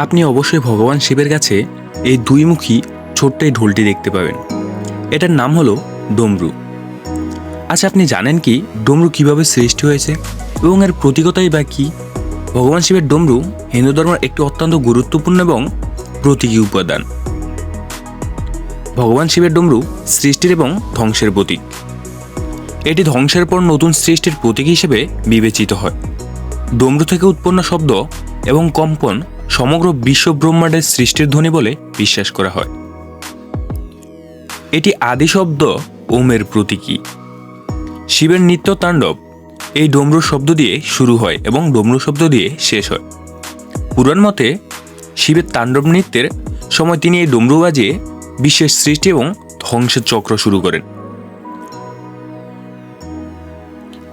আপনি অবশ্যই ভগবান শিবের কাছে এই দুইমুখী ছোট্ট এই ঢোলটি দেখতে পাবেন। এটার নাম হলো ডমরু। আচ্ছা আপনি জানেন কি ডমরু কীভাবে সৃষ্টি হয়েছে এবং এর প্রতীকতাই বা কী? ভগবান শিবের ডমরু হিন্দু ধর্মের একটি অত্যন্ত গুরুত্বপূর্ণ এবং প্রতীকী উপাদান। ভগবান শিবের ডমরু সৃষ্টির এবং ধ্বংসের প্রতীক। এটি ধ্বংসের পর নতুন সৃষ্টির প্রতীক হিসেবে বিবেচিত হয়। ডমরু থেকে উৎপন্ন শব্দ এবং কম্পন সমগ্র বিশ্ব ব্রহ্মাণ্ডের সৃষ্টির ধ্বনি বলে বিশ্বাস করা হয়। এটি আদি শব্দ ওমের প্রতীকী। শিবের নিত্য তাণ্ডব এই ডমরু শব্দ দিয়ে শুরু হয় এবং ডমরু শব্দ দিয়ে শেষ হয়। পুরাণ মতে শিবের তাণ্ডব নৃত্যের সময় তিনি এই ডমরু বাজিয়ে বিশ্বের সৃষ্টি এবং ধ্বংসের চক্র শুরু করেন।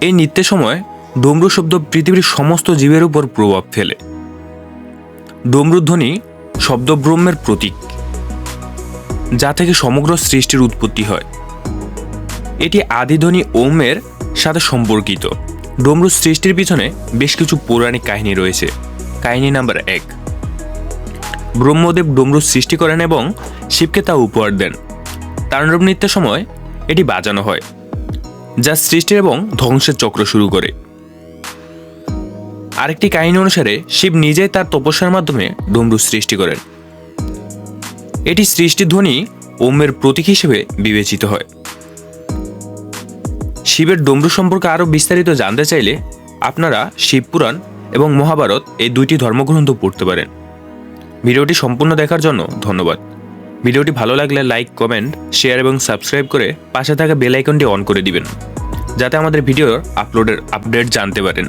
এই নৃত্যের সময় ডমরু শব্দ পৃথিবীর সমস্ত জীবের উপর প্রভাব ফেলে। ডমরু ধ্বনি শব্দ প্রতীক, যা থেকে সমগ্র সৃষ্টির উৎপত্তি হয়। এটি আদিধ্বনি ওমের সাথে সম্পর্কিত। ডমরু সৃষ্টির পিছনে বেশ কিছু পৌরাণিক কাহিনী রয়েছে। কাহিনী নাম্বার এক। ব্রহ্মদেব ডমরু সৃষ্টি করেন এবং শিবকে তা উপহার দেন। তাণ্ডব নৃত্যের সময় এটি বাজানো হয়, যা সৃষ্টি এবং ধ্বংসের চক্র শুরু করে। আরেকটি কাহিনী অনুসারে, শিব নিজেই তার তপস্যার মাধ্যমে ডমরু সৃষ্টি করেন। এটি সৃষ্টি ধ্বনি ওমের প্রতীক হিসেবে বিবেচিত হয়। শিবের ডমরু সম্পর্কে আরও বিস্তারিত জানতে চাইলে আপনারা শিবপুরাণ এবং মহাভারত এই দুইটি ধর্মগ্রন্থ পড়তে পারেন। ভিডিওটি সম্পূর্ণ দেখার জন্য ধন্যবাদ। ভিডিওটি ভালো লাগলে লাইক, কমেন্ট, শেয়ার এবং সাবস্ক্রাইব করে পাশে থাকা বেল আইকনটি অন করে দিবেন, যাতে আমাদের ভিডিওর আপলোডের আপডেট জানতে পারেন।